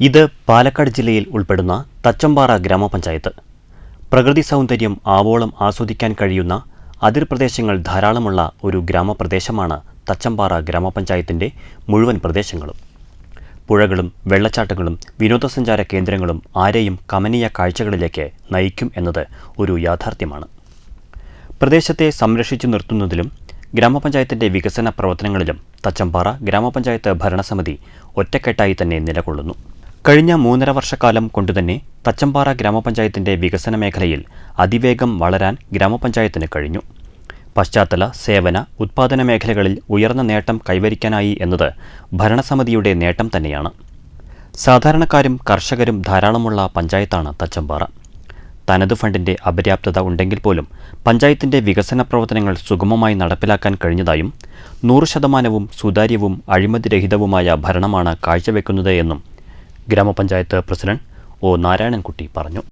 ഇത് പാലക്കാട് ജില്ലയിൽ ഉൾപ്പെടുന്ന തച്ചമ്പാറ ഗ്രാമപഞ്ചായത്ത്. പ്രകൃതി സൗന്ദര്യം ആവോളം ആസ്വദിക്കാൻ കഴിയുന്ന അതിർപ്രദേശങ്ങൾ ധാരാളമുള്ള ഒരു ഗ്രാമപ്രദേശമാണ് തച്ചമ്പാറ ഗ്രാമപഞ്ചായത്തിന്റെ മുഴുവൻ പ്രദേശങ്ങളും. പുഴകളും വെള്ളച്ചാട്ടങ്ങളും വിനോദസഞ്ചാര കേന്ദ്രങ്ങളും ആരെയും കമനീയ കാഴ്ചകളിലേക്ക് നയിക്കും എന്നത് ഒരു യാഥാർത്ഥ്യമാണ്. പ്രദേശത്തെ സംരക്ഷിച്ചു നിർത്തുന്നതിലും ഗ്രാമപഞ്ചായത്തിന്റെ വികസന പ്രവർത്തനങ്ങളിലും തച്ചമ്പാറ ഗ്രാമപഞ്ചായത്ത് ഭരണസമിതി ഒറ്റക്കെട്ടായി തന്നെ നിലകൊള്ളുന്നു. കഴിഞ്ഞ മൂന്നര വർഷക്കാലം കൊണ്ടുതന്നെ തച്ചമ്പാറ ഗ്രാമപഞ്ചായത്തിന്റെ വികസന മേഖലയിൽ അതിവേഗം വളരാൻ ഗ്രാമപഞ്ചായത്തിന് കഴിഞ്ഞു. പശ്ചാത്തല സേവന ഉത്പാദന മേഖലകളിൽ ഉയർന്ന നേട്ടം കൈവരിക്കാനായി എന്നത് ഭരണസമിതിയുടെ നേട്ടം തന്നെയാണ്. സാധാരണക്കാരും കർഷകരും ധാരാളമുള്ള പഞ്ചായത്താണ് തച്ചമ്പാറ. തനത് ഫണ്ടിന്റെ അപര്യാപ്തത ഉണ്ടെങ്കിൽ പോലും പഞ്ചായത്തിന്റെ വികസന പ്രവർത്തനങ്ങൾ സുഗമമായി നടപ്പിലാക്കാൻ കഴിഞ്ഞതായും നൂറ് ശതമാനവും സുതാര്യവും അഴിമതിരഹിതവുമായ ഭരണമാണ് കാഴ്ചവെക്കുന്നത് എന്നും ഗ്രാമപഞ്ചായത്ത് പ്രസിഡന്റ് ഒ നാരായണൻകുട്ടി പറഞ്ഞു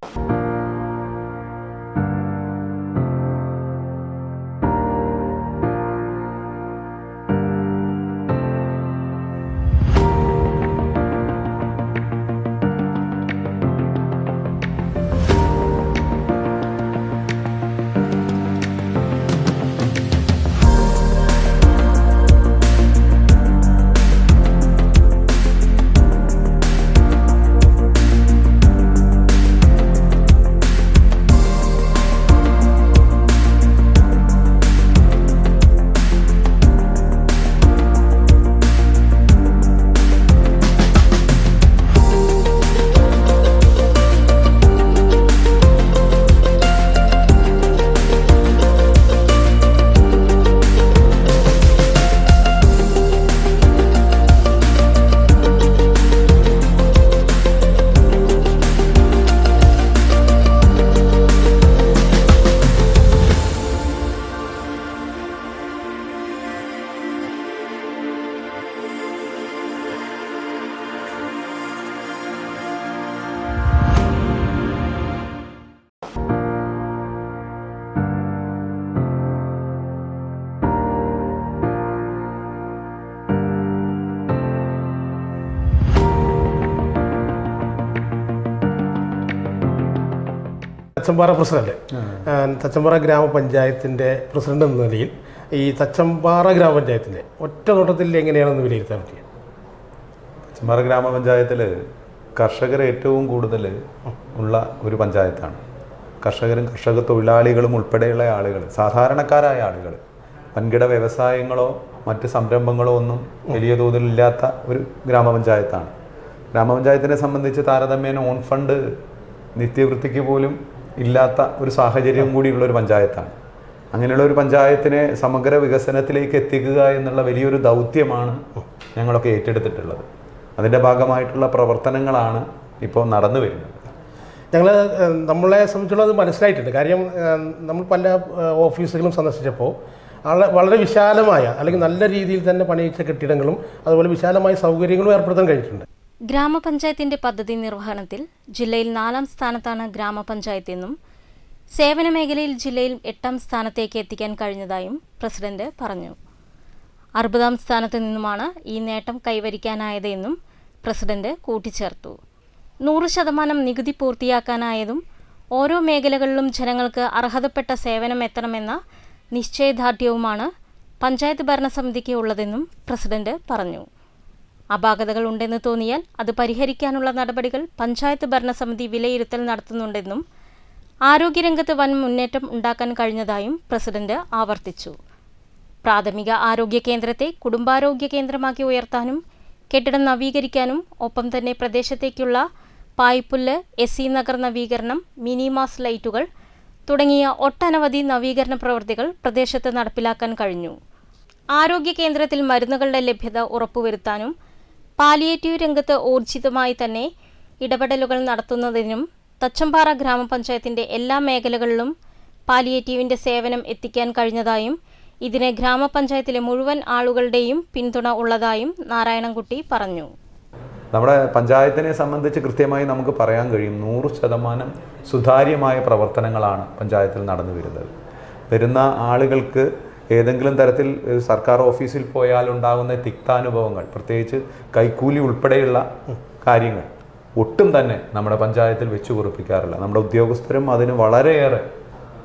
തച്ചമ്പാറ പ്രസിഡന്റ്. തച്ചമ്പാറ ഗ്രാമപഞ്ചായത്തിന്റെ പ്രസിഡന്റ് എന്ന നിലയിൽ ഈ തച്ചമ്പാറ ഗ്രാമപഞ്ചായത്തിന്റെ ഒറ്റ നോട്ടത്തിൽ എങ്ങനെയാണെന്ന് വിലയിരുത്താൻ പറ്റിയ? തച്ചമ്പാറ ഗ്രാമപഞ്ചായത്തിൽ കർഷകർ ഏറ്റവും കൂടുതൽ ഉള്ള ഒരു പഞ്ചായത്താണ്. കർഷകരും കർഷക തൊഴിലാളികളും ഉൾപ്പെടെയുള്ള ആളുകൾ സാധാരണക്കാരായ ആളുകൾ. വൻകിട വ്യവസായങ്ങളോ മറ്റ് സംരംഭങ്ങളോ ഒന്നും വലിയ തോതിൽ ഇല്ലാത്ത ഒരു ഗ്രാമപഞ്ചായത്താണ്. ഗ്രാമപഞ്ചായത്തിനെ സംബന്ധിച്ച് താരതമ്യേന ഓൺ ഫണ്ട് നിത്യവൃത്തിക്ക് പോലും ഇല്ലാത്ത ഒരു സാഹചര്യം കൂടിയുള്ള ഒരു പഞ്ചായത്താണ്. അങ്ങനെയുള്ള ഒരു പഞ്ചായത്തിനെ സമഗ്ര വികസനത്തിലേക്ക് എത്തിക്കുക എന്നുള്ള വലിയൊരു ദൗത്യമാണ് ഞങ്ങളൊക്കെ ഏറ്റെടുത്തിട്ടുള്ളത്. അതിന്റെ ഭാഗമായിട്ടുള്ള പ്രവർത്തനങ്ങളാണ് ഇപ്പോൾ നടന്നു വരുന്നത്. ഞങ്ങൾ നമ്മളെ സംബന്ധിച്ചുള്ളത് മനസ്സിലായിട്ടുണ്ട്. കാര്യം നമ്മൾ പല ഓഫീസുകളും സന്ദർശിച്ചപ്പോൾ വളരെ വിശാലമായ അല്ലെങ്കിൽ നല്ല രീതിയിൽ തന്നെ പണിയിച്ച കെട്ടിടങ്ങളും അതുപോലെ വിശാലമായ സൗകര്യങ്ങളും ഏർപ്പെടുത്താൻ കഴിഞ്ഞിട്ടുണ്ട്. ഗ്രാമപഞ്ചായത്തിന്റെ പദ്ധതി നിർവഹണത്തിൽ ജില്ലയിൽ നാലാം സ്ഥാനത്താണ് ഗ്രാമപഞ്ചായത്ത് എന്നും സേവന മേഖലയിൽ ജില്ലയിൽ എട്ടാം സ്ഥാനത്തേക്ക് എത്തിക്കാൻ കഴിഞ്ഞതായും പ്രസിഡന്റ് പറഞ്ഞു. അറുപതാം സ്ഥാനത്ത് നിന്നുമാണ് ഈ നേട്ടം കൈവരിക്കാനായതെന്നും പ്രസിഡന്റ് കൂട്ടിച്ചേർത്തു. നൂറ് ശതമാനം നികുതി പൂർത്തിയാക്കാനായതും ഓരോ മേഖലകളിലും ജനങ്ങൾക്ക് അർഹതപ്പെട്ട സേവനം എത്തണമെന്ന നിശ്ചയദാർഢ്യവുമാണ് പഞ്ചായത്ത് ഭരണസമിതിക്ക് ഉള്ളതെന്നും പ്രസിഡന്റ് പറഞ്ഞു. അപാകതകൾ ഉണ്ടെന്ന് തോന്നിയാൽ അത് പരിഹരിക്കാനുള്ള നടപടികൾ പഞ്ചായത്ത് ഭരണസമിതി വിലയിരുത്തൽ നടത്തുന്നുണ്ടെന്നും ആരോഗ്യരംഗത്ത് വൻ മുന്നേറ്റം ഉണ്ടാക്കാൻ കഴിഞ്ഞതായും പ്രസിഡന്റ് ആവർത്തിച്ചു. പ്രാഥമിക ആരോഗ്യ കേന്ദ്രത്തെ കുടുംബാരോഗ്യ കേന്ദ്രമാക്കി ഉയർത്താനും കെട്ടിടം നവീകരിക്കാനും ഒപ്പം തന്നെ പ്രദേശത്തേക്കുള്ള പായ്പുല്ല് എസ് സി നഗർ നവീകരണം മിനിമാസ് ലൈറ്റുകൾ തുടങ്ങിയ ഒട്ടനവധി നവീകരണ പ്രവൃത്തികൾ പ്രദേശത്ത് നടപ്പിലാക്കാൻ കഴിഞ്ഞു. ആരോഗ്യ കേന്ദ്രത്തിൽ മരുന്നുകളുടെ ലഭ്യത ഉറപ്പുവരുത്താനും പാലിയേറ്റീവ് രംഗത്ത് ഊർജിതമായി തന്നെ ഇടപെടലുകൾ നടത്തുന്നതിനും തച്ചമ്പാറ ഗ്രാമപഞ്ചായത്തിന്റെ എല്ലാ മേഖലകളിലും പാലിയേറ്റീവിന്റെ സേവനം എത്തിക്കാൻ കഴിഞ്ഞതായും ഇതിന് ഗ്രാമപഞ്ചായത്തിലെ മുഴുവൻ ആളുകളുടെയും പിന്തുണ ഉള്ളതായും നാരായണൻകുട്ടി പറഞ്ഞു. നമ്മുടെ പഞ്ചായത്തിനെ സംബന്ധിച്ച് കൃത്യമായി നമുക്ക് പറയാൻ കഴിയും. നൂറ് ശതമാനം സുതാര്യമായ പ്രവർത്തനങ്ങളാണ് പഞ്ചായത്തിൽ നടന്നു വരുന്നത് വരുന്ന ആളുകൾക്ക് ഏതെങ്കിലും തരത്തിൽ സർക്കാർ ഓഫീസിൽ പോയാൽ ഉണ്ടാകുന്ന തിക്താനുഭവങ്ങൾ പ്രത്യേകിച്ച് കൈക്കൂലി ഉൾപ്പെടെയുള്ള കാര്യങ്ങൾ ഒട്ടും തന്നെ നമ്മുടെ പഞ്ചായത്തിൽ വെച്ച് കുറിപ്പിക്കാറില്ല. നമ്മുടെ ഉദ്യോഗസ്ഥരും അതിന് വളരെയേറെ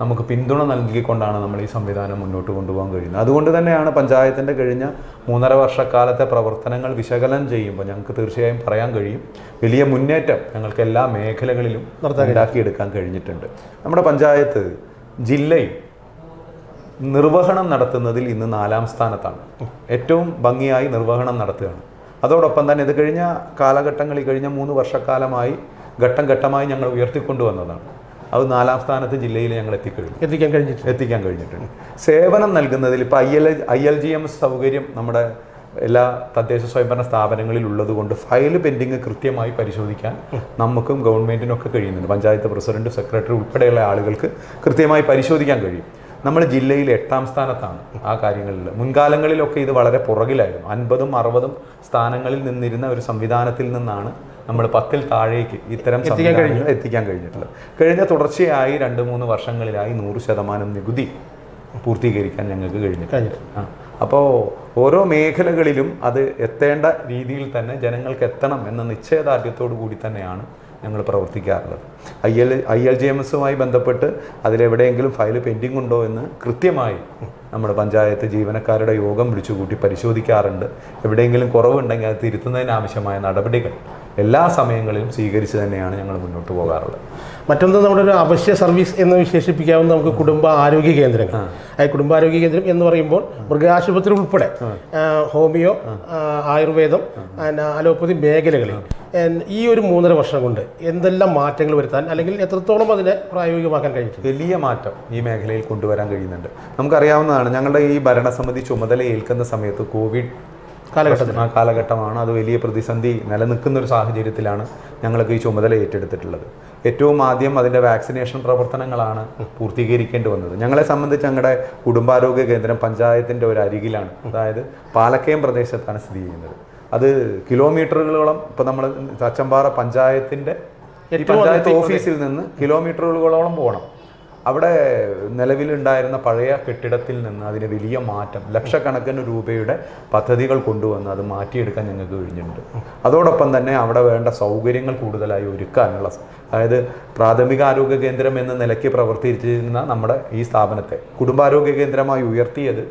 നമുക്ക് പിന്തുണ നൽകിക്കൊണ്ടാണ് നമ്മൾ ഈ സംവിധാനം മുന്നോട്ട് കൊണ്ടുപോകാൻ കഴിയുന്നത്. അതുകൊണ്ട് തന്നെയാണ് പഞ്ചായത്തിന്റെ കഴിഞ്ഞ മൂന്നര വർഷക്കാലത്തെ പ്രവർത്തനങ്ങൾ വിശകലനം ചെയ്യുമ്പോൾ ഞങ്ങൾക്ക് തീർച്ചയായും പറയാൻ കഴിയും. വലിയ മുന്നേറ്റം ഞങ്ങൾക്ക് എല്ലാ മേഖലകളിലും ഉണ്ടാക്കിയെടുക്കാൻ കഴിഞ്ഞിട്ടുണ്ട്. നമ്മുടെ പഞ്ചായത്ത് ജില്ലയിൽ നിർവഹണം നടത്തുന്നതിൽ ഇന്ന് നാലാം സ്ഥാനത്താണ്. ഏറ്റവും ഭംഗിയായി നിർവഹണം നടത്തുകയാണ്. അതോടൊപ്പം തന്നെ ഇത് കഴിഞ്ഞ കാലഘട്ടങ്ങളിൽ കഴിഞ്ഞ മൂന്ന് വർഷക്കാലമായി ഘട്ടം ഘട്ടമായി ഞങ്ങൾ ഉയർത്തിക്കൊണ്ടുവന്നതാണ് അത് നാലാം സ്ഥാനത്ത് ജില്ലയിൽ ഞങ്ങൾ എത്തിക്കഴിഞ്ഞു. എത്തിക്കാൻ കഴിഞ്ഞിട്ട് എത്തിക്കാൻ കഴിഞ്ഞിട്ടുണ്ട്. സേവനം നൽകുന്നതിൽ ഇപ്പോൾ I L I L G M സൗകര്യം നമ്മുടെ എല്ലാ തദ്ദേശ സ്വയംഭരണ സ്ഥാപനങ്ങളിൽ ഉള്ളതുകൊണ്ട് ഫയൽ പെൻഡിങ് കൃത്യമായി പരിശോധിക്കാൻ നമുക്കും ഗവൺമെന്റിനൊക്കെ കഴിയുന്നുണ്ട്. പഞ്ചായത്ത് പ്രസിഡന്റ് സെക്രട്ടറി ഉൾപ്പെടെയുള്ള ആളുകൾക്ക് കൃത്യമായി പരിശോധിക്കാൻ കഴിയും. നമ്മൾ ജില്ലയിൽ എട്ടാം സ്ഥാനത്താണ് ആ കാര്യങ്ങളിൽ. മുൻകാലങ്ങളിലൊക്കെ ഇത് വളരെ പുറകിലായിരുന്നു. അൻപതും അറുപതും സ്ഥാനങ്ങളിൽ നിന്നിരുന്ന ഒരു സംവിധാനത്തിൽ നിന്നാണ് നമ്മൾ പത്തിൽ താഴേക്ക് ഇത്തരം സംവിധാനങ്ങൾ എത്തിക്കാൻ കഴിഞ്ഞിട്ടുള്ളത്. കഴിഞ്ഞ തുടർച്ചയായി രണ്ട് മൂന്ന് വർഷങ്ങളിലായി നൂറ് ശതമാനം നികുതി പൂർത്തീകരിക്കാൻ ഞങ്ങൾക്ക് കഴിഞ്ഞിട്ടുണ്ട്. ആ അപ്പോൾ ഓരോ മേഖലകളിലും അത് എത്തേണ്ട രീതിയിൽ തന്നെ ജനങ്ങൾക്ക് എത്തണം എന്ന നിശ്ചയദാർഢ്യത്തോടു കൂടി തന്നെയാണ് ഞങ്ങൾ പ്രവർത്തിക്കാറുള്ളത്. I L I L G M എസുമായി ബന്ധപ്പെട്ട് അതിലെവിടെയെങ്കിലും ഫയൽ പെൻഡിംഗ് ഉണ്ടോ എന്ന് കൃത്യമായി നമ്മുടെ പഞ്ചായത്ത് ജീവനക്കാരുടെ യോഗം വിളിച്ചുകൂട്ടി പരിശോധിക്കാറുണ്ട്. എവിടെയെങ്കിലും കുറവുണ്ടെങ്കിൽ അത് തിരുത്തുന്നതിന് ആവശ്യമായ നടപടികൾ എല്ലാ സമയങ്ങളിലും സ്വീകരിച്ച് തന്നെയാണ് ഞങ്ങൾ മുന്നോട്ട് പോകാറുള്ളത്. മറ്റൊന്ന് നമ്മുടെ ഒരു അവശ്യ സർവീസ് എന്ന് വിശേഷിപ്പിക്കാവുന്ന നമുക്ക് കുടുംബ ആരോഗ്യ കേന്ദ്രങ്ങൾ. ആ. കുടുംബാരോഗ്യ കേന്ദ്രം എന്ന് പറയുമ്പോൾ മൃഗാശുപത്രി ഉൾപ്പെടെ ഹോമിയോ ആയുർവേദം അലോപ്പതി മേഖലകളിൽ. ഈ ഒരു മൂന്നര വർഷം കൊണ്ട് എന്തെല്ലാം മാറ്റങ്ങൾ വരുത്താൻ അല്ലെങ്കിൽ എത്രത്തോളം അതിനെ പ്രായോഗികമാക്കാൻ കഴിഞ്ഞിട്ടുണ്ട്? വലിയ മാറ്റം ഈ മേഖലയിൽ കൊണ്ടുവരാൻ കഴിയുന്നുണ്ട്. നമുക്കറിയാവുന്നതാണ് ഞങ്ങളുടെ ഈ ഭരണസമിതി ചുമതല ഏൽക്കുന്ന സമയത്ത് കോവിഡ് കാലഘട്ടത്തിൽ. ആ കാലഘട്ടമാണ് അത് വലിയ പ്രതിസന്ധി നിലനിൽക്കുന്ന ഒരു സാഹചര്യത്തിലാണ് ഞങ്ങൾക്ക് ഈ ചുമതല ഏറ്റെടുത്തിട്ടുള്ളത്. ഏറ്റവും ആദ്യം അതിന്റെ വാക്സിനേഷൻ പ്രവർത്തനങ്ങളാണ് പൂർത്തീകരിക്കേണ്ടി വന്നത്. ഞങ്ങളെ സംബന്ധിച്ച് ഞങ്ങളുടെ കുടുംബാരോഗ്യ കേന്ദ്രം പഞ്ചായത്തിന്റെ ഒരു അരികിലാണ്. അതായത് പാലക്കയം പ്രദേശത്താണ് സ്ഥിതി ചെയ്യുന്നത്. അത് കിലോമീറ്ററുകളോളം ഇപ്പോൾ നമ്മൾ തച്ചമ്പാറ പഞ്ചായത്തിന്റെ പഞ്ചായത്ത് ഓഫീസിൽ നിന്ന് കിലോമീറ്ററുകളോളം പോകണം. അവിടെ നിലവിലുണ്ടായിരുന്ന പഴയ കെട്ടിടത്തിൽ നിന്ന് അതിന് വലിയ മാറ്റം ലക്ഷക്കണക്കിന് രൂപയുടെ പദ്ധതികൾ കൊണ്ടുവന്ന് അത് മാറ്റിയെടുക്കാൻ ഞങ്ങൾക്ക് കഴിഞ്ഞിട്ടുണ്ട്. അതോടൊപ്പം തന്നെ അവിടെ വേണ്ട സൗകര്യങ്ങൾ കൂടുതലായി ഒരുക്കാനുള്ള അതായത് പ്രാഥമിക ആരോഗ്യ കേന്ദ്രം എന്ന നിലയ്ക്ക് പ്രവർത്തിച്ചിരുന്ന നമ്മുടെ ഈ സ്ഥാപനത്തെ കുടുംബാരോഗ്യ കേന്ദ്രമായി ഉയർത്തിയത്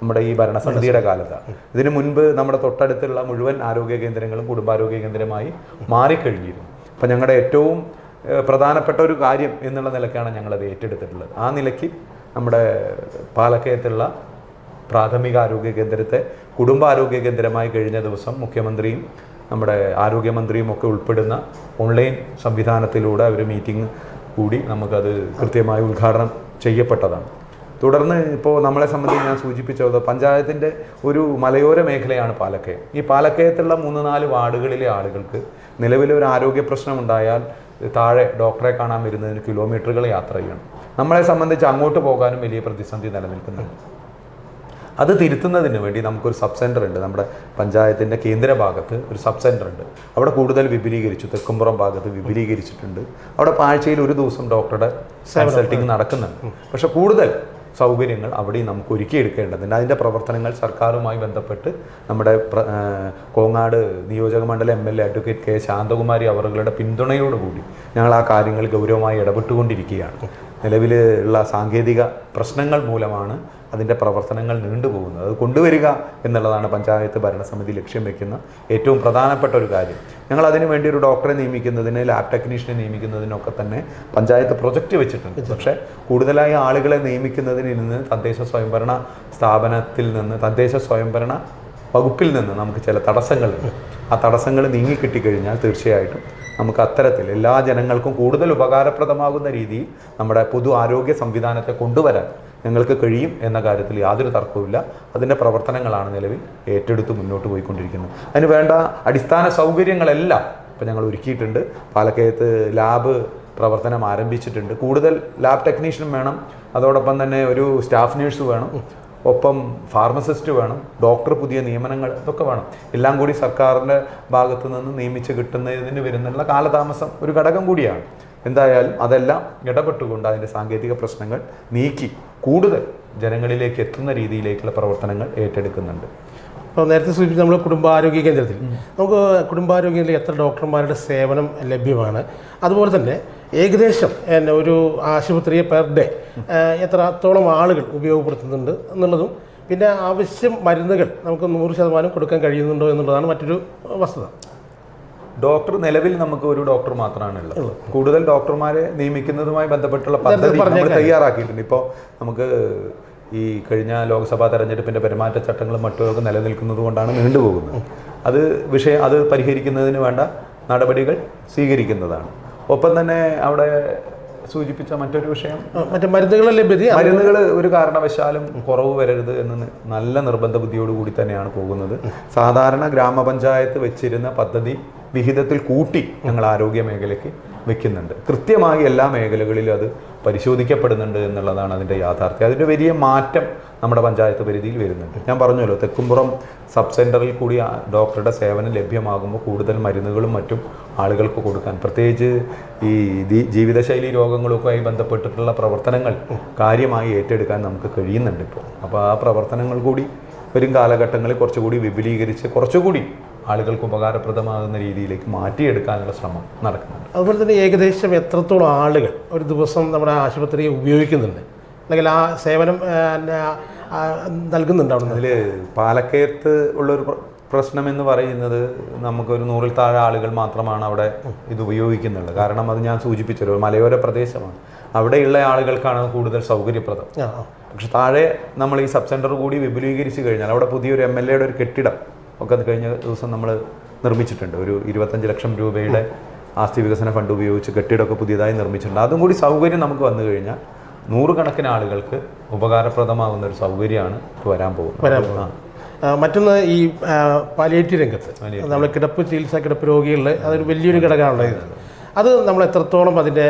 നമ്മുടെ ഈ ഭരണസമിതിയുടെ കാലത്താണ്. ഇതിനു മുൻപ് നമ്മുടെ തൊട്ടടുത്തുള്ള മുഴുവൻ ആരോഗ്യ കേന്ദ്രങ്ങളും കുടുംബാരോഗ്യ കേന്ദ്രമായി മാറിക്കഴിഞ്ഞിരുന്നു. അപ്പം ഞങ്ങളുടെ ഏറ്റവും പ്രധാനപ്പെട്ട ഒരു കാര്യം എന്നുള്ള നിലക്കാണ് ഞങ്ങളത് ഏറ്റെടുത്തിട്ടുള്ളത്. ആ നിലയ്ക്ക് നമ്മുടെ പാലക്കയത്തുള്ള പ്രാഥമിക ആരോഗ്യ കേന്ദ്രത്തെ കുടുംബാരോഗ്യ കേന്ദ്രമായി കഴിഞ്ഞ ദിവസം മുഖ്യമന്ത്രിയും നമ്മുടെ ആരോഗ്യമന്ത്രിയും ഒക്കെ ഉൾപ്പെടുന്ന ഓൺലൈൻ സംവിധാനത്തിലൂടെ ഒരു മീറ്റിംഗ് കൂടി നമുക്കത് കൃത്യമായി ഉദ്ഘാടനം ചെയ്യപ്പെട്ടതാണ്. തുടർന്ന് ഇപ്പോൾ നമ്മളെ സംബന്ധിച്ച് ഞാൻ സൂചിപ്പിച്ചത് പഞ്ചായത്തിന്റെ ഒരു മലയോര മേഖലയാണ് പാലക്കയം. ഈ പാലക്കയത്തുള്ള മൂന്ന് നാല് വാർഡുകളിലെ ആളുകൾക്ക് നിലവിലൊരു ആരോഗ്യ പ്രശ്നമുണ്ടായാൽ താഴെ ഡോക്ടറെ കാണാൻ വരുന്നതിന് കിലോമീറ്ററുകൾ യാത്ര ചെയ്യണം. നമ്മളെ സംബന്ധിച്ച് അങ്ങോട്ട് പോകാനും വലിയ പ്രതിസന്ധി നിലനിൽക്കുന്നുണ്ട്. അത് തിരുത്തുന്നതിന് വേണ്ടി നമുക്കൊരു സബ് സെന്റർ ഉണ്ട്. നമ്മുടെ പഞ്ചായത്തിന്റെ കേന്ദ്ര ഭാഗത്ത് ഒരു സബ് സെന്റർ ഉണ്ട്. അവിടെ കൂടുതൽ വിപുലീകരിച്ചു തെക്കുംപുറം ഭാഗത്ത് വിപുലീകരിച്ചിട്ടുണ്ട്. അവിടെ ആഴ്ചയിൽ ഒരു ദിവസം ഡോക്ടറുടെ കൺസൾട്ടിങ് നടക്കുന്നുണ്ട്. പക്ഷെ കൂടുതൽ സൗകര്യങ്ങൾ അവിടെയും നമുക്ക് ഒരുക്കിയെടുക്കേണ്ടതുണ്ട് അതിന്റെ പ്രവർത്തനങ്ങൾ സർക്കാരുമായി ബന്ധപ്പെട്ട് നമ്മുടെ കോങ്ങാട് നിയോജക മണ്ഡലം M L A advocate K Shanthakumari അവരുടെ പിന്തുണയോടുകൂടി ഞങ്ങൾ ആ കാര്യങ്ങൾ ഗൗരവമായി ഇടപെട്ടുകൊണ്ടിരിക്കുകയാണ്. നിലവിൽ ഉള്ള സാങ്കേതിക പ്രശ്നങ്ങൾ മൂലമാണ് അതിന്റെ പ്രവർത്തനങ്ങൾ നീണ്ടുപോകുന്നത്. അത് കൊണ്ടുവരിക എന്നുള്ളതാണ് പഞ്ചായത്ത് ഭരണസമിതി ലക്ഷ്യം വെക്കുന്ന ഏറ്റവും പ്രധാനപ്പെട്ട ഒരു കാര്യം. ഞങ്ങൾ അതിനു വേണ്ടി ഒരു ഡോക്ടറെ നിയമിക്കുന്നതിന് ലാബ് ടെക്നീഷ്യനെ നിയമിക്കുന്നതിനൊക്കെ തന്നെ പഞ്ചായത്ത് പ്രൊജക്റ്റ് വെച്ചിട്ടുണ്ട്. പക്ഷേ കൂടുതലായി ആളുകളെ നിയമിക്കുന്നതിന് ഇന്ന് തദ്ദേശ സ്വയംഭരണ സ്ഥാപനത്തിൽ നിന്ന് തദ്ദേശ സ്വയംഭരണ വകുപ്പിൽ നിന്ന് നമുക്ക് ചില തടസ്സങ്ങളുണ്ട് ആ തടസ്സങ്ങൾ നീങ്ങിക്കിട്ടിക്കഴിഞ്ഞാൽ തീർച്ചയായിട്ടും നമുക്ക് അത്തരത്തിൽ എല്ലാ ജനങ്ങൾക്കും കൂടുതൽ ഉപകാരപ്രദമാകുന്ന രീതിയിൽ നമ്മുടെ പൊതു ആരോഗ്യ സംവിധാനത്തെ കൊണ്ടുവരാൻ ഞങ്ങൾക്ക് കഴിയും എന്ന കാര്യത്തിൽ യാതൊരു തർക്കവുമില്ല. അതിന്റെ പ്രവർത്തനങ്ങളാണ് നിലവിൽ ഏറ്റെടുത്ത് മുന്നോട്ട് പോയിക്കൊണ്ടിരിക്കുന്നത്. അതിന് വേണ്ട അടിസ്ഥാന സൗകര്യങ്ങളെല്ലാം ഇപ്പം ഞങ്ങൾ ഒരുക്കിയിട്ടുണ്ട്. പാലക്കയത്ത് ലാബ് പ്രവർത്തനം ആരംഭിച്ചിട്ടുണ്ട്. കൂടുതൽ ലാബ് ടെക്നീഷ്യനും വേണം. അതോടൊപ്പം തന്നെ ഒരു സ്റ്റാഫ് നേഴ്സ് വേണം. ഒപ്പം ഫാർമസിസ്റ്റ് വേണം. ഡോക്ടർ പുതിയ നിയമനങ്ങൾ ഇതൊക്കെ വേണം. എല്ലാം കൂടി സർക്കാരിന്റെ ഭാഗത്തു നിന്ന് നിയമിച്ച് കിട്ടുന്നതിന് വരുന്നുള്ള കാലതാമസം ഒരു ഘടകം കൂടിയാണ്. എന്തായാലും അതെല്ലാം ഇടപെട്ടുകൊണ്ട് അതിന്റെ സാങ്കേതിക പ്രശ്നങ്ങൾ നീക്കി കൂടുതൽ ജനങ്ങളിലേക്ക് എത്തുന്ന രീതിയിലേക്കുള്ള പ്രവർത്തനങ്ങൾ ഏറ്റെടുക്കുന്നുണ്ട്. അപ്പോൾ നേരത്തെ സൂചിപ്പിച്ച നമ്മൾ കുടുംബാരോഗ്യ കേന്ദ്രത്തിൽ നമുക്ക് കുടുംബാരോഗ്യ കേന്ദ്രത്തിൽ എത്ര ഡോക്ടർമാരുടെ സേവനം ലഭ്യമാണ്? അതുപോലെ തന്നെ ഏകദേശം എന്നെ ഒരു ആശുപത്രിയെ പെർ ഡേ എത്രത്തോളം ആളുകൾ ഉപയോഗപ്പെടുത്തുന്നുണ്ട് എന്നുള്ളതും പിന്നെ ആവശ്യം മരുന്നുകൾ നമുക്ക് നൂറ് ശതമാനം കൊടുക്കാൻ കഴിയുന്നുണ്ടോ എന്നുള്ളതാണ് മറ്റൊരു വസ്തുത. ഡോക്ടർ നിലവിൽ നമുക്ക് ഒരു ഡോക്ടർ മാത്രമാണ് ഉള്ളത്. കൂടുതൽ ഡോക്ടർമാരെ നിയമിക്കുന്നതുമായി ബന്ധപ്പെട്ടുള്ള പദ്ധതി നമ്മൾ തയ്യാറാക്കിയിട്ടുണ്ട്. ഇപ്പോൾ നമുക്ക് ഈ കഴിഞ്ഞ ലോക്സഭാ തെരഞ്ഞെടുപ്പിന്റെ പെരുമാറ്റച്ചട്ടങ്ങളും മറ്റുമൊക്കെ നിലനിൽക്കുന്നത് കൊണ്ടാണ് നീണ്ടുപോകുന്നത് അത് വിഷയം അത് പരിഹരിക്കുന്നതിന് വേണ്ട നടപടികൾ സ്വീകരിക്കുന്നതാണ്. ഒപ്പം തന്നെ അവിടെ സൂചിപ്പിച്ച മറ്റൊരു വിഷയം മറ്റേ മരുന്നുകളുടെ ലഭ്യത മരുന്നുകൾ ഒരു കാരണവശാലും കുറവ് വരരുത് എന്ന് നല്ല നിർബന്ധ ബുദ്ധിയോടുകൂടി തന്നെയാണ് പോകുന്നത്. സാധാരണ ഗ്രാമപഞ്ചായത്ത് വെച്ചിരുന്ന പദ്ധതി വിഹിതത്തിൽ കൂട്ടി ഞങ്ങൾ ആരോഗ്യ മേഖലയ്ക്ക് വെക്കുന്നുണ്ട്. കൃത്യമായി എല്ലാ മേഖലകളിലും അത് പരിശോധിക്കപ്പെടുന്നുണ്ട് എന്നുള്ളതാണ് അതിന്റെ യാഥാർത്ഥ്യം. അതിന്റെ വലിയ മാറ്റം നമ്മുടെ പഞ്ചായത്ത് പരിധിയിൽ വരുന്നുണ്ട്. ഞാൻ പറഞ്ഞല്ലോ തെക്കുംപുറം സബ് സെന്ററിൽ കൂടി ഡോക്ടറുടെ സേവനം ലഭ്യമാകുമ്പോൾ കൂടുതൽ മരുന്നുകളും മറ്റും ആളുകൾക്ക് കൊടുക്കാൻ. പ്രത്യേകിച്ച് ഈ ജീവിതശൈലി രോഗങ്ങളുമായി ബന്ധപ്പെട്ടിട്ടുള്ള പ്രവർത്തനങ്ങൾ കാര്യമായി ഏറ്റെടുക്കാൻ നമുക്ക് കഴിയുന്നുണ്ട് ഇപ്പോൾ. അപ്പോൾ ആ പ്രവർത്തനങ്ങൾ കൂടി വരും കാലഘട്ടങ്ങളിൽ കുറച്ചുകൂടി വിപുലീകരിച്ച് കുറച്ചുകൂടി ആളുകൾക്ക് ഉപകാരപ്രദമാകുന്ന രീതിയിലേക്ക് മാറ്റിയെടുക്കാനുള്ള ശ്രമം നടക്കുന്നുണ്ട്. അതുപോലെ തന്നെ ഏകദേശം എത്രത്തോളം ആളുകൾ ഒരു ദിവസം നമ്മുടെ ആശുപത്രിയെ ഉപയോഗിക്കുന്നുണ്ട്? അല്ലെങ്കിൽ ആ സേവനം നൽകുന്നുണ്ട് അവിടെ അതിൽ പാലക്കയത്ത് ഉള്ളൊരു പ്രശ്നം എന്ന് പറയുന്നത് നമുക്കൊരു നൂറിൽ താഴെ ആളുകൾ മാത്രമാണ് അവിടെ ഇത് ഉപയോഗിക്കുന്നുള്ളത്. കാരണം അത് ഞാൻ സൂചിപ്പിച്ചല്ലോ മലയോര പ്രദേശമാണ്. അവിടെയുള്ള ആളുകൾക്കാണ് കൂടുതൽ സൗകര്യപ്രദം. പക്ഷെ താഴെ നമ്മൾ ഈ സബ് സെന്റർ കൂടി വിപുലീകരിച്ച് കഴിഞ്ഞാൽ അവിടെ പുതിയൊരു എം എൽ എയുടെ ഒരു കെട്ടിടം ഒക്കെ അത് കഴിഞ്ഞ ദിവസം നമ്മൾ നിർമ്മിച്ചിട്ടുണ്ട്. ഒരു ഇരുപത്തഞ്ച് ലക്ഷം രൂപയുടെ ആസ്തി വികസന ഫണ്ട് ഉപയോഗിച്ച് കെട്ടിടമൊക്കെ പുതിയതായി നിർമ്മിച്ചിട്ടുണ്ട്. അതും കൂടി സൗകര്യം നമുക്ക് വന്നു കഴിഞ്ഞാൽ നൂറുകണക്കിന് ആളുകൾക്ക് ഉപകാരപ്രദമാകുന്ന ഒരു സൗകര്യമാണ് വരാൻ പോകുന്നത്. വരാൻ പോകുന്നത്. മറ്റൊന്ന് ഈ പാലിയേറ്റീവ് രംഗത്ത്. നമ്മൾ കിടപ്പ് ചികിത്സ കിടപ്പ് രോഗികളിൽ അതൊരു വലിയൊരു ഘടകമാണല്ലോ ഇത്. അത് നമ്മൾ എത്രത്തോളം അതിന്റെ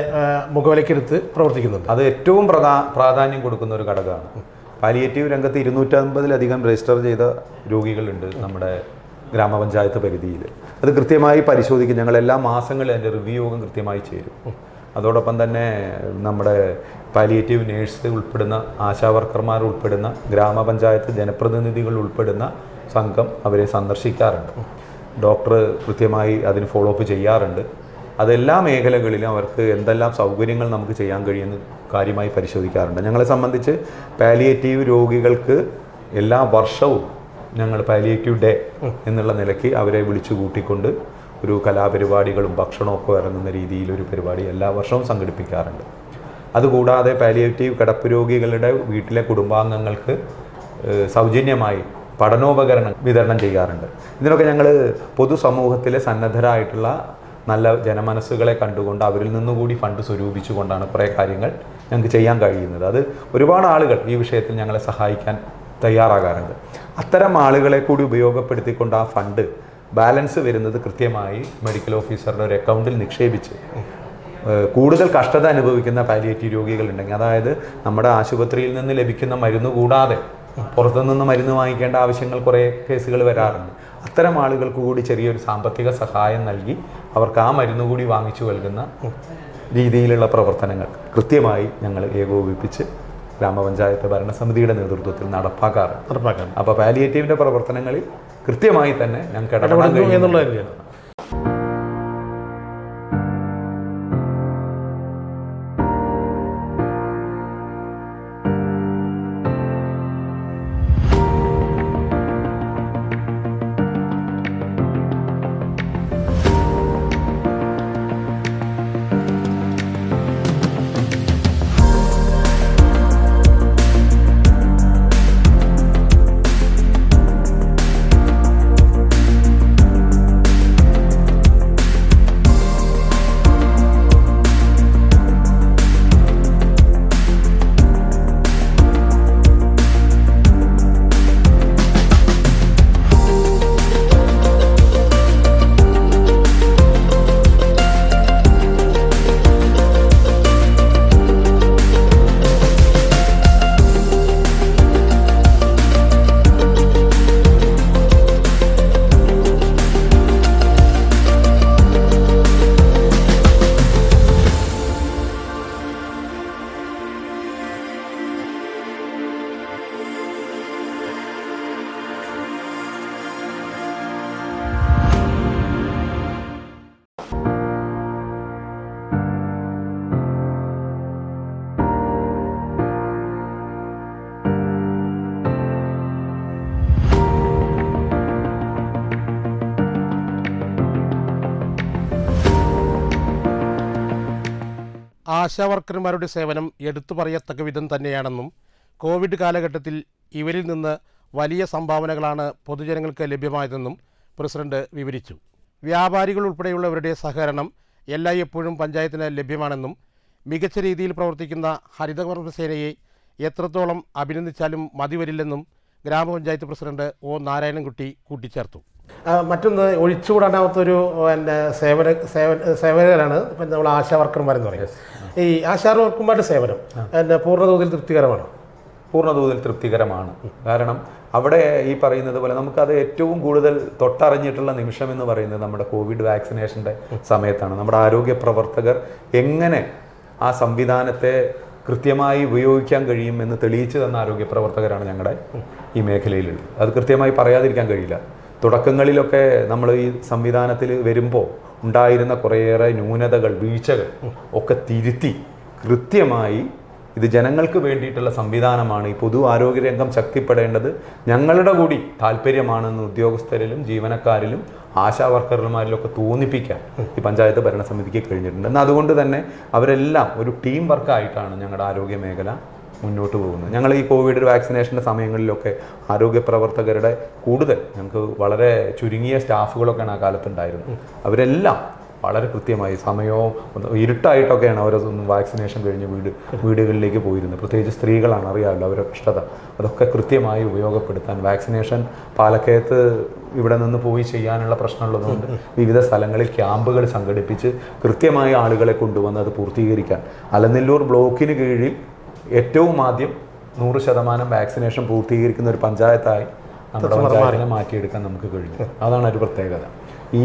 മുഖവിലക്കെടുത്ത് പ്രവർത്തിക്കുന്നുണ്ട്? അത് ഏറ്റവും പ്രധാ പ്രാധാന്യം കൊടുക്കുന്ന ഒരു ഘടകമാണ്. പാലിയേറ്റീവ് രംഗത്ത് ഇരുന്നൂറ്റമ്പതിലധികം രജിസ്റ്റർ ചെയ്ത രോഗികളുണ്ട് നമ്മുടെ ഗ്രാമപഞ്ചായത്ത് പരിധിയിൽ. അത് കൃത്യമായി പരിശോധിക്കും. ഞങ്ങൾ എല്ലാ മാസങ്ങളിലും അതിന്റെ റിവ്യൂ യോഗം കൃത്യമായി ചേരും. അതോടൊപ്പം തന്നെ നമ്മുടെ പാലിയേറ്റീവ് നേഴ്സ് ഉൾപ്പെടുന്ന ആശാവർക്കർമാർ ഉൾപ്പെടുന്ന ഗ്രാമപഞ്ചായത്ത് ജനപ്രതിനിധികൾ ഉൾപ്പെടുന്ന സംഘം അവരെ സന്ദർശിക്കാറുണ്ട്. ഡോക്ടർ കൃത്യമായി അതിന് ഫോളോ അപ്പ് ചെയ്യാറുണ്ട്. അതെല്ലാ മേഖലകളിലും അവർക്ക് എന്തെല്ലാം സൗകര്യങ്ങൾ നമുക്ക് ചെയ്യാൻ കഴിയുന്ന കാര്യമായി പരിശോധിക്കാറുണ്ട്. ഞങ്ങളെ സംബന്ധിച്ച് പാലിയേറ്റീവ് രോഗികൾക്ക് എല്ലാ വർഷവും ഞങ്ങൾ പാലിയേറ്റീവ് ഡേ എന്നുള്ള നിലയ്ക്ക് അവരെ വിളിച്ചു കൂട്ടിക്കൊണ്ട് ഒരു കലാപരിപാടികളും ഭക്ഷണമൊക്കെ ഇറങ്ങുന്ന രീതിയിൽ ഒരു പരിപാടി എല്ലാ വർഷവും സംഘടിപ്പിക്കാറുണ്ട്. അതുകൂടാതെ പാലിയേറ്റീവ് കിടപ്പ് രോഗികളുടെ വീട്ടിലെ കുടുംബാംഗങ്ങൾക്ക് സൗജന്യമായി പഠനോപകരണം വിതരണം ചെയ്യാറുണ്ട്. ഇതിനൊക്കെ ഞങ്ങൾ പൊതുസമൂഹത്തിലെ സന്നദ്ധരായിട്ടുള്ള നല്ല ജനമനസ്സുകളെ കണ്ടുകൊണ്ട് അവരിൽ നിന്നുകൂടി ഫണ്ട് സ്വരൂപിച്ചുകൊണ്ടാണ് കുറേ കാര്യങ്ങൾ ഞങ്ങൾക്ക് ചെയ്യാൻ കഴിയുന്നത്. അത് ഒരുപാട് ആളുകൾ ഈ വിഷയത്തിൽ ഞങ്ങളെ സഹായിക്കാൻ തയ്യാറാകാറുണ്ട്. അത്തരം ആളുകളെ കൂടി ഉപയോഗപ്പെടുത്തിക്കൊണ്ട് ആ ഫണ്ട് ബാലൻസ് വരുന്നത് കൃത്യമായി മെഡിക്കൽ ഓഫീസറുടെ ഒരു അക്കൗണ്ടിൽ നിക്ഷേപിച്ച് കൂടുതൽ കഷ്ടത അനുഭവിക്കുന്ന പാലിയേറ്റീവ് രോഗികളുണ്ടെങ്കിൽ അതായത് നമ്മുടെ ആശുപത്രിയിൽ നിന്ന് ലഭിക്കുന്ന മരുന്ന് കൂടാതെ പുറത്തുനിന്ന് മരുന്ന് വാങ്ങിക്കേണ്ട ആവശ്യങ്ങൾ കുറേ കേസുകൾ വരാറുണ്ട്. അത്തരം ആളുകൾക്ക് കൂടി ചെറിയൊരു സാമ്പത്തിക സഹായം നൽകി അവർക്ക് ആ മരുന്ന് കൂടി വാങ്ങിച്ചു നൽകുന്ന രീതിയിലുള്ള പ്രവർത്തനങ്ങൾ കൃത്യമായി ഞങ്ങൾ ഏകോപിപ്പിച്ച് ഗ്രാമപഞ്ചായത്ത് ഭരണസമിതിയുടെ നേതൃത്വത്തിൽ നടപ്പാക്കാറ് നടപ്പാക്കാറ് അപ്പോൾ പാലിയേറ്റീവിന്റെ പ്രവർത്തനങ്ങളിൽ കൃത്യമായി തന്നെ ഞങ്ങൾക്ക് ഇടപെടാൻ ഇടപെടുന്നു ആശാവർക്കർമാരുടെ സേവനം എടുത്തു പറയത്തക്ക വിധം തന്നെയാണെന്നും കോവിഡ് കാലഘട്ടത്തിൽ ഇവരിൽ നിന്ന് വലിയ സംഭാവനകളാണ് പൊതുജനങ്ങൾക്ക് ലഭ്യമായതെന്നും പ്രസിഡന്റ് വിവരിച്ചു. വ്യാപാരികൾ ഉൾപ്പെടെയുള്ളവരുടെ സഹകരണം എല്ലായ്പ്പോഴും പഞ്ചായത്തിന് ലഭ്യമാണെന്നും മികച്ച രീതിയിൽ പ്രവർത്തിക്കുന്ന ഹരിതകർമ്മസേനയെ എത്രത്തോളം അഭിനന്ദിച്ചാലും മതിവരില്ലെന്നും ഗ്രാമപഞ്ചായത്ത് പ്രസിഡന്റ് ഒ നാരായണൻകുട്ടി കൂട്ടിച്ചേർത്തു. മറ്റൊന്ന് ഒഴിച്ചുകൂടാനാവാത്തൊരു പിന്നെ സേവന സേവന സേവകരാണ് ഇപ്പം നമ്മൾ ആശാ വർക്കർമാരെന്ന് പറയുന്നത് ഈ ആശാ വർക്കർമാരുടെ സേവനം പിന്നെ പൂർണതോതിൽ തൃപ്തികരമാണ്? പൂർണതോതിൽ തൃപ്തികരമാണ്. കാരണം അവിടെ ഈ പറയുന്നത് പോലെ നമുക്കത് ഏറ്റവും കൂടുതൽ തൊട്ടറിഞ്ഞിട്ടുള്ള നിമിഷം എന്ന് പറയുന്നത് നമ്മുടെ കോവിഡ് വാക്സിനേഷന്റെ സമയത്താണ്. നമ്മുടെ ആരോഗ്യ പ്രവർത്തകർ എങ്ങനെ ആ സംവിധാനത്തെ കൃത്യമായി ഉപയോഗിക്കാൻ കഴിയും എന്ന് തെളിയിച്ചു തന്ന ആരോഗ്യ പ്രവർത്തകരാണ് ഞങ്ങളുടെ ഈ മേഖലയിലുള്ളത്. അത് കൃത്യമായി പറയാതിരിക്കാൻ കഴിയില്ല. തുടക്കങ്ങളിലൊക്കെ നമ്മൾ ഈ സംവിധാനത്തിൽ വരുമ്പോൾ ഉണ്ടായിരുന്ന കുറേയേറെ ന്യൂനതകൾ വീഴ്ചകൾ ഒക്കെ തിരുത്തി കൃത്യമായി ഇത് ജനങ്ങൾക്ക് വേണ്ടിയിട്ടുള്ള സംവിധാനമാണ്. ഈ പൊതു ആരോഗ്യരംഗം ശക്തിപ്പെടേണ്ടത് ഞങ്ങളുടെ കൂടി താല്പര്യമാണെന്ന് ഉദ്യോഗസ്ഥരിലും ജീവനക്കാരിലും ആശാ വർക്കർമാരിലൊക്കെ തോന്നിപ്പിക്കാൻ ഈ പഞ്ചായത്ത് ഭരണസമിതിക്ക് കഴിഞ്ഞിട്ടുണ്ട്. എന്നാൽ അതുകൊണ്ട് തന്നെ അവരെല്ലാം ഒരു ടീം വർക്കായിട്ടാണ് ഞങ്ങളുടെ ആരോഗ്യ മേഖല മുന്നോട്ട് പോകുന്നത് ഞങ്ങൾ ഈ കോവിഡ് വാക്സിനേഷന്റെ സമയങ്ങളിലൊക്കെ ആരോഗ്യ പ്രവർത്തകരുടെ കൂടുതൽ ഞങ്ങൾക്ക് വളരെ ചുരുങ്ങിയ സ്റ്റാഫുകളൊക്കെയാണ് ആ കാലത്തുണ്ടായിരുന്നത്. അവരെല്ലാം വളരെ കൃത്യമായി സമയവും ഇരുട്ടായിട്ടൊക്കെയാണ് അവരതൊന്ന് വാക്സിനേഷൻ കഴിഞ്ഞ് വീട് വീടുകളിലേക്ക് പോയിരുന്നത്. പ്രത്യേകിച്ച് സ്ത്രീകളാണ് അറിയാമല്ലോ അവരുടെ കഷ്ടത അതൊക്കെ കൃത്യമായി ഉപയോഗപ്പെടുത്താൻ വാക്സിനേഷൻ പാലക്കയത്ത് ഇവിടെ നിന്ന് പോയി ചെയ്യാനുള്ള പ്രശ്നമുള്ളതുകൊണ്ട് വിവിധ സ്ഥലങ്ങളിൽ ക്യാമ്പുകൾ സംഘടിപ്പിച്ച് കൃത്യമായി ആളുകളെ കൊണ്ടുവന്ന് അത് പൂർത്തീകരിക്കാൻ. അലനെല്ലൂർ ബ്ലോക്കിന് കീഴിൽ ഏറ്റവും ആദ്യം നൂറ് ശതമാനം വാക്സിനേഷൻ പൂർത്തീകരിക്കുന്ന ഒരു പഞ്ചായത്തായി നമ്മുടെ പഞ്ചായത്തിനെ മാറ്റിയെടുക്കാൻ നമുക്ക് കഴിഞ്ഞു. അതാണ് ഒരു പ്രത്യേകത. ഈ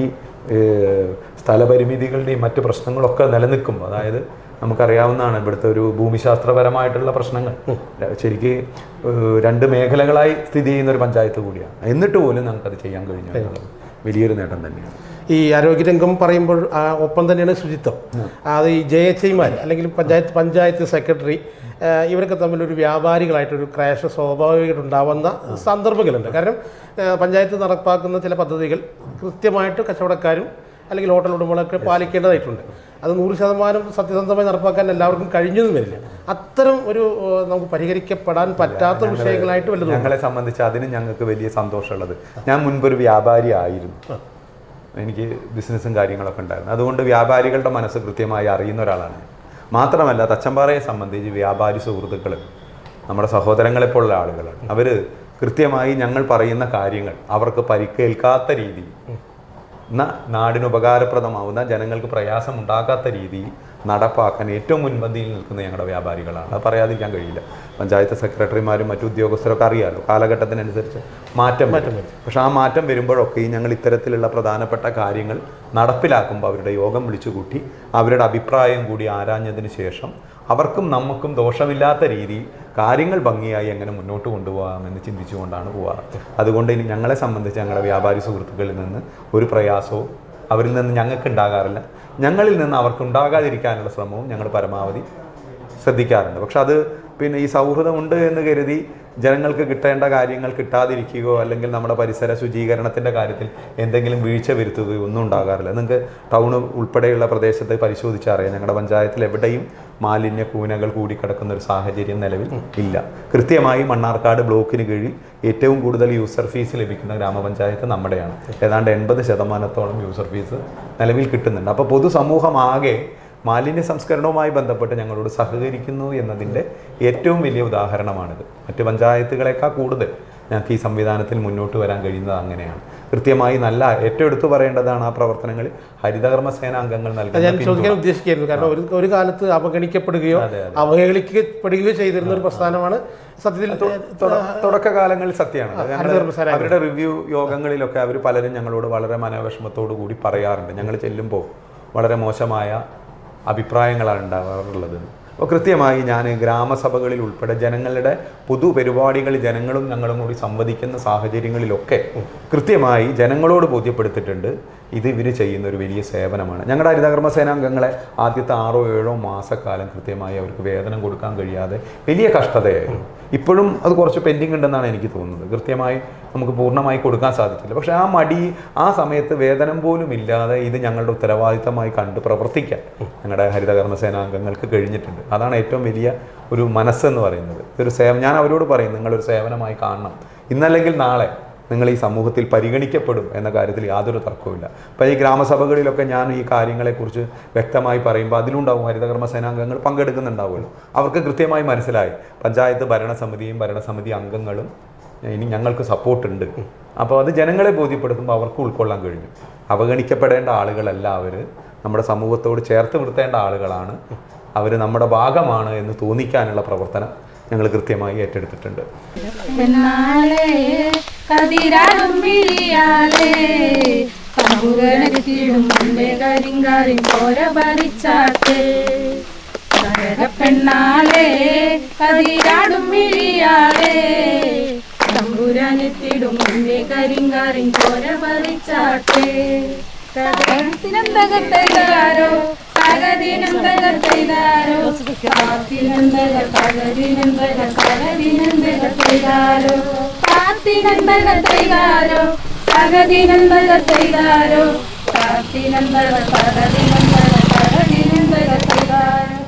സ്ഥലപരിമിതികളുടെയും മറ്റ് പ്രശ്നങ്ങളൊക്കെ നിലനിൽക്കുമ്പോൾ അതായത് നമുക്കറിയാവുന്നതാണ് ഇവിടുത്തെ ഒരു ഭൂമിശാസ്ത്രപരമായിട്ടുള്ള പ്രശ്നങ്ങൾ. ശരിക്ക് രണ്ട് മേഖലകളായി സ്ഥിതി ചെയ്യുന്ന ഒരു പഞ്ചായത്ത് കൂടിയാണ്. എന്നിട്ട് പോലും നമുക്കത് ചെയ്യാൻ കഴിഞ്ഞു വലിയൊരു നേട്ടം തന്നെയാണ്. ഈ ആരോഗ്യരംഗം പറയുമ്പോൾ ഒപ്പം തന്നെയാണ് ശുചിത്വം. അത് ഈ ജെ എച്ച് ഐമാർ അല്ലെങ്കിൽ പഞ്ചായത്ത് പഞ്ചായത്ത് സെക്രട്ടറി ഇവരൊക്കെ തമ്മിലൊരു വ്യാപാരികളായിട്ടൊരു ക്രാഷ് സ്വാഭാവികമായിട്ട് ഉണ്ടാവുന്ന സന്ദർഭങ്ങളുണ്ട്. കാരണം പഞ്ചായത്ത് നടപ്പാക്കുന്ന ചില പദ്ധതികൾ കൃത്യമായിട്ട് കച്ചവടക്കാരും അല്ലെങ്കിൽ ഹോട്ടൽ ഉടമകളൊക്കെ പാലിക്കേണ്ടതായിട്ടുണ്ട്. അത് നൂറ് ശതമാനം സത്യസന്ധമായി നടപ്പാക്കാൻ എല്ലാവർക്കും കഴിഞ്ഞതും വരില്ല. അത്തരം ഒരു നമുക്ക് പരിഹരിക്കപ്പെടാൻ പറ്റാത്ത വിഷയങ്ങളായിട്ട് വല്ലതും ഞങ്ങളെ സംബന്ധിച്ച് അതിന് ഞങ്ങൾക്ക് വലിയ സന്തോഷമുള്ളത്. ഞാൻ മുൻപൊരു വ്യാപാരി ആയിരുന്നു. എനിക്ക് ബിസിനസ്സും കാര്യങ്ങളൊക്കെ ഉണ്ടായിരുന്നു. അതുകൊണ്ട് വ്യാപാരികളുടെ മനസ്സ് കൃത്യമായി അറിയുന്ന ഒരാളാണ് മാത്രമല്ല തച്ചമ്പാറയെ സംബന്ധിച്ച് വ്യാപാരി സുഹൃത്തുക്കൾ നമ്മുടെ സഹോദരങ്ങളെപ്പോലുള്ള ആളുകളാണ്. അവർ കൃത്യമായി ഞങ്ങൾ പറയുന്ന കാര്യങ്ങൾ അവർക്ക് പരിക്കേൽക്കാത്ത രീതിയിൽ നാടിന് ഉപകാരപ്രദമാവുന്ന ജനങ്ങൾക്ക് പ്രയാസം ഉണ്ടാക്കാത്ത രീതിയിൽ നടപ്പാക്കാൻ ഏറ്റവും മുൻപന്തിയിൽ നിൽക്കുന്ന ഞങ്ങളുടെ വ്യാപാരികളാണ്. അത് പറയാതിരിക്കാൻ കഴിയില്ല. പഞ്ചായത്ത് സെക്രട്ടറിമാരും മറ്റു ഉദ്യോഗസ്ഥരൊക്കെ അറിയാമല്ലോ കാലഘട്ടത്തിനനുസരിച്ച് മാറ്റം വരും. പക്ഷേ ആ മാറ്റം വരുമ്പോഴൊക്കെ ഞങ്ങൾ ഇത്തരത്തിലുള്ള പ്രധാനപ്പെട്ട കാര്യങ്ങൾ നടപ്പിലാക്കുമ്പോൾ അവരുടെ യോഗം വിളിച്ചുകൂട്ടി അവരുടെ അഭിപ്രായം കൂടി ആരാഞ്ഞതിന് ശേഷം അവർക്കും നമുക്കും ദോഷമില്ലാത്ത രീതിയിൽ കാര്യങ്ങൾ ഭംഗിയായി എങ്ങനെ മുന്നോട്ട് കൊണ്ടുപോകാം കൊണ്ടുപോകാമെന്ന് ചിന്തിച്ചുകൊണ്ടാണ് പോവാറ്. അതുകൊണ്ട് ഇനി ഞങ്ങളെ സംബന്ധിച്ച് ഞങ്ങളുടെ വ്യാപാരി സുഹൃത്തുക്കളിൽ നിന്ന് ഒരു പ്രയാസവും അവരിൽ നിന്ന് ഞങ്ങൾക്ക് ഉണ്ടാകാറില്ല. ഞങ്ങളിൽ നിന്ന് അവർക്ക് ഉണ്ടാകാതിരിക്കാനുള്ള ശ്രമവും ഞങ്ങൾ പരമാവധി ശ്രദ്ധിക്കാറുണ്ട്. പക്ഷെ അത് പിന്നെ ഈ സൗഹൃദമുണ്ട് എന്ന് കരുതി ജനങ്ങൾക്ക് കിട്ടേണ്ട കാര്യങ്ങൾ കിട്ടാതിരിക്കുകയോ അല്ലെങ്കിൽ നമ്മുടെ പരിസര ശുചീകരണത്തിന്റെ കാര്യത്തിൽ എന്തെങ്കിലും വീഴ്ച വരുത്തുകയോ ഒന്നും ഉണ്ടാകാറില്ല. നിങ്ങൾക്ക് ടൗൺ ഉൾപ്പെടെയുള്ള പ്രദേശത്ത് പരിശോധിച്ചറിയാം. ഞങ്ങളുടെ പഞ്ചായത്തിൽ എവിടെയും മാലിന്യ കൂനകൾ കൂടി കിടക്കുന്ന ഒരു സാഹചര്യം നിലവിൽ ഇല്ല. കൃത്യമായി മണ്ണാർക്കാട് ബ്ലോക്കിന് കീഴിൽ ഏറ്റവും കൂടുതൽ യൂസർ ഫീസ് ലഭിക്കുന്ന ഗ്രാമപഞ്ചായത്ത് നമ്മുടെയാണ്. ഏതാണ്ട് എൺപത് ശതമാനത്തോളം യൂസർ ഫീസ് നിലവിൽ കിട്ടുന്നുണ്ട്. അപ്പോൾ പൊതുസമൂഹമാകെ മാലിന്യ സംസ്കരണവുമായി ബന്ധപ്പെട്ട് ഞങ്ങളോട് സഹകരിക്കുന്നു എന്നതിന്റെ ഏറ്റവും വലിയ ഉദാഹരണമാണിത്. മറ്റ് പഞ്ചായത്തുകളേക്കാൾ കൂടുതൽ ഞങ്ങൾക്ക് ഈ സംവിധാനത്തിൽ മുന്നോട്ട് വരാൻ കഴിയുന്നത് അങ്ങനെയാണ്. കൃത്യമായി നല്ല ഏറ്റവും എടുത്തു പറയേണ്ടതാണ് ആ പ്രവർത്തനങ്ങളിൽ ഹരിതകർമ്മ സേന അംഗങ്ങൾ നൽകുന്നത് നൽകുന്ന ഞാൻ ചോദിക്കാൻ. ഉദ്ദേശിക്കായിരുന്നു കാരണം ഒരു ഒരു കാലത്ത് അവഗണിക്കപ്പെടുകയോ അവഹേളിക്കപ്പെടുകയോ ചെയ്തിരുന്ന ഒരു പ്രസ്ഥാനമാണ് സത്യത്തിൽ തുട- തുടക്കകാലങ്ങളിൽ സത്യമാണ്. അവരുടെ റിവ്യൂ യോഗങ്ങളിലൊക്കെ അവർ പലരും ഞങ്ങളോട് വളരെ മനോവിഷമത്തോടു കൂടി പറയാറുണ്ട്. ഞങ്ങൾ ചെല്ലുമ്പോൾ വളരെ മോശമായ അഭിപ്രായങ്ങളാണ് ഉണ്ടാവാറുള്ളത്. അപ്പോൾ കൃത്യമായി ഞാൻ ഗ്രാമസഭകളിൽ ഉൾപ്പെടെ ജനങ്ങളുടെ പൊതുപരിപാടികൾ ജനങ്ങളും ഞങ്ങളും കൂടി സംവദിക്കുന്ന സാഹചര്യങ്ങളിലൊക്കെ കൃത്യമായി ജനങ്ങളോട് ബോധ്യപ്പെടുത്തിയിട്ടുണ്ട്. ഇത് ഇവർ ചെയ്യുന്ന ഒരു വലിയ സേവനമാണ്. ഞങ്ങളുടെ ഹരിതകർമ്മ സേനാംഗങ്ങളെ ആദ്യത്തെ ആറോ ഏഴോ മാസക്കാലം കൃത്യമായി അവർക്ക് വേതനം കൊടുക്കാൻ കഴിയാതെ വലിയ കഷ്ടതയായിരുന്നു. ഇപ്പോഴും അത് കുറച്ച് പെൻഡിങ് ഉണ്ടെന്നാണ് എനിക്ക് തോന്നുന്നത്. കൃത്യമായി നമുക്ക് പൂർണമായി കൊടുക്കാൻ സാധിച്ചില്ല. പക്ഷേ ആ മടി ആ സമയത്ത് വേതനം പോലും ഇല്ലാതെ ഇത് ഞങ്ങളുടെ ഉത്തരവാദിത്തമായി കണ്ട് പ്രവർത്തിക്കാൻ ഞങ്ങളുടെ ഹരിതകർമ്മ സേനാംഗങ്ങൾക്ക് കഴിഞ്ഞിട്ടുണ്ട്. അതാണ് ഏറ്റവും വലിയ ഒരു മനസ്സെന്ന് പറയുന്നത്. ഇതൊരു സേവ ഞാൻ അവരോട് പറയും നിങ്ങളൊരു സേവനമായി കാണണം. ഇന്നല്ലെങ്കിൽ നാളെ നിങ്ങൾ ഈ സമൂഹത്തിൽ പരിഗണിക്കപ്പെടും എന്ന കാര്യത്തിൽ യാതൊരു തർക്കവുമില്ല. അപ്പോൾ ഈ ഗ്രാമസഭകളിലൊക്കെ ഞാൻ ഈ കാര്യങ്ങളെക്കുറിച്ച് വ്യക്തമായി പറയുമ്പോൾ അതിലുണ്ടാവും ഹരിതകർമ്മ സേനാംഗങ്ങൾ പങ്കെടുക്കുന്നുണ്ടാവുമല്ലോ. അവർക്ക് കൃത്യമായി മനസ്സിലായി. പഞ്ചായത്ത് ഭരണസമിതിയും ഭരണസമിതി അംഗങ്ങളും ഇനി ഞങ്ങൾക്ക് സപ്പോർട്ടുണ്ട് അപ്പോൾ അത് ജനങ്ങളെ ബോധ്യപ്പെടുത്തുമ്പോൾ അവർക്ക് ഉൾക്കൊള്ളാൻ കഴിഞ്ഞു. അവഗണിക്കപ്പെടേണ്ട ആളുകളല്ല അവർ നമ്മുടെ സമൂഹത്തോട് ചേർത്ത് നിർത്തേണ്ട ആളുകളാണ്. അവർ നമ്മുടെ ഭാഗമാണ് എന്ന് തോന്നിക്കാനുള്ള പ്രവർത്തനം ഞങ്ങൾ കൃത്യമായി ഏറ്റെടുത്തിട്ടുണ്ട്. പെണ്ണാളെ കതിരാടും വിളിയാളെ തമ്പുരനത്തിടും മുമ്പേ കരിങ്കാരിൻ കോര പറിച്ചാട്ടെ. പെണ്ണാളെ കതിരാടും വിളിയാളെ തമ്പുരാനെത്തിടും മുമ്പേ കരിങ്കാരിൻ കോര പറിച്ചാട്ടെ തകർത്തിനം തകർത്തൈതാരോ തകതിനം തകർത്തൈതാരോ കാത്തിനം തകർ തകതിനം തകർ തകതിനം തകർത്തൈതാരോ കാത്തിനം തകർത്തൈതാരോ തകതിനം തകർത്തൈതാരോ കാത്തിനം തകർ തകതിനം തകർ തകതിനം തകർത്തൈതാരോ